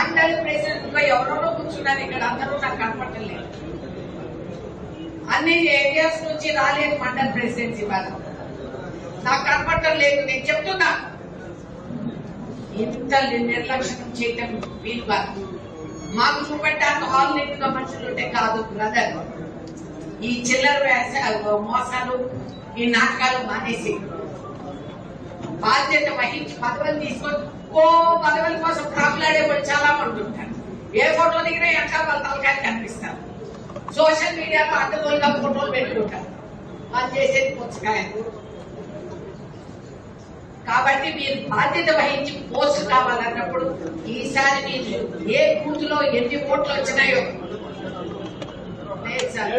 మండలి ప్రెసిడెంట్గా ఎవరెవరో కూర్చున్నారు ఇక్కడ అందరూ నాకు కనపడటం లేదు అన్ని ఏరియాస్ నుంచి రాలేదు మండల్ ప్రెసిడెంట్ ఇవాళ. నాకు కనపడటం లేదు నేను చెప్తున్నా. ఇంత నిర్లక్ష్యం చేయటం వీలు కాదు మాకు చూపెట్టాక హాల్ నిండుగా మనుషులు ఉంటే కాదు బ్రదర్ ఈ చిల్లర మోసాలు ఈ నాటకాలు మానేసి. బాధ్యత వహించి పదవులు తీసుకొని ఓ పదవుల కోసం ప్రాకులాడే చాలా మంది ఉంటారు. ఏ ఫోటో దిగినా ఎక్కడ వాళ్ళ తలకాయలు కనిపిస్తారు. సోషల్ మీడియాలో అడ్డగోలుగా ఫోటోలు పెట్టుకుంటారు వాళ్ళు చేసేది పుచ్చకాయలు. కాబట్టి మీరు బాధ్యత వహించి పోస్ట్ కావాలన్నప్పుడు ఈసారి మీరు ఏ బూత్లో ఎన్ని ఓట్లు వచ్చినాయో. లేదు sir.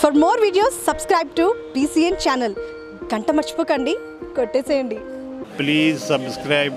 For more videos subscribe to BCN channel గంట మర్చిపోకండి. కొట్టేసేయండి. Please subscribe